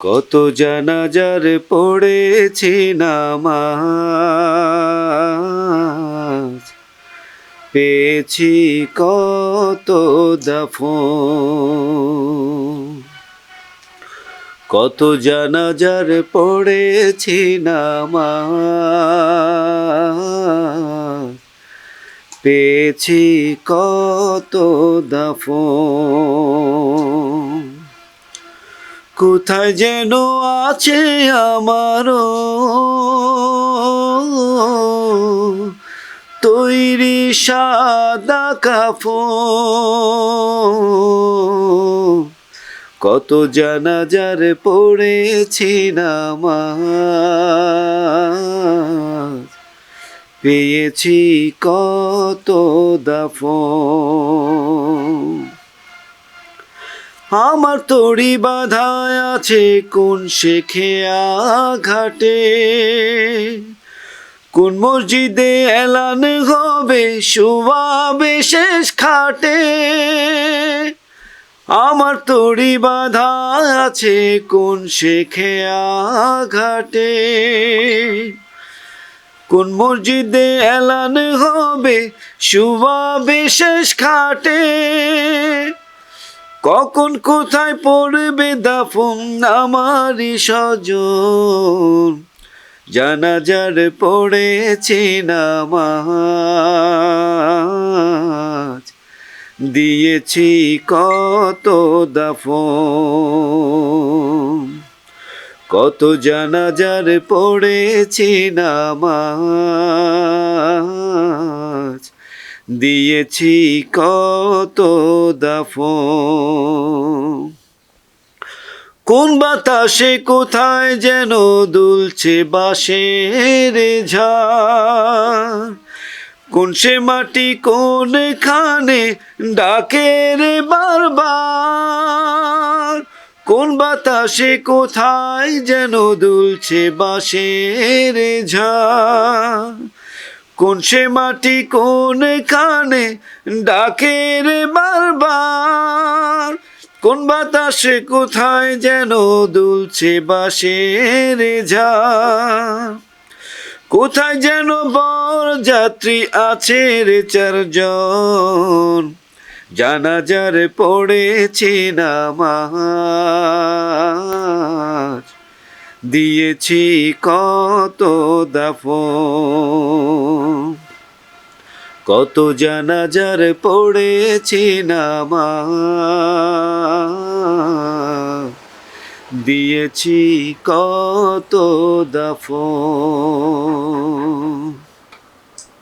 কত জানাজার পড়েছি নামাজ। পেয়েছি কত দাফন। কত জানাজার পড়েছি নামাজ। পেয়েছি কত দাফন। কোথায় যেন আছে আমারও তৈরি সাদা কাফন। কত জানাজার পড়েছি নামাজ। পেয়েছি কত দাফন। আমার তড়ি বাধা আছে কোন শেখে ঘাটে কোন মসজিদে এলান হবে শুভাবে শেষ খাটে? আমার তড়ি বাধা আছে কোন শেখে ঘাটে কোন মসজিদে এলান হবে শুভাবে শেষ খাটে? কখন কোথায় পড়বে দাফন আমারই স্বজন জানাজার পড়েছি নামাজ। দিয়েছি কত দাফন। কত জানাজার পড়েছি নামাজ। দিয়েছি কত দাফন। কোন বাতাসে কোথায় যেন দুলছে ঝাড়। কোন সে মাটি কোন খানে ডাকে রে বারবার। কোন বাতাসে কোথায় যেন দুলছে বাঁশের ঝাড়। কোন সে মাটি, কোন কানে ডাকে রে বারবার? কোন বাতাসে কোথায় যেন দুলছে বাঁশের ঝা? কোথায় যেন বর যাত্রী আছে রে চারজন? জানাজার পড়েছি নামাজ। দিয়েছি কত দাফন? কত জানাজার পড়েছি নামা দিয়েছি কত দাফন।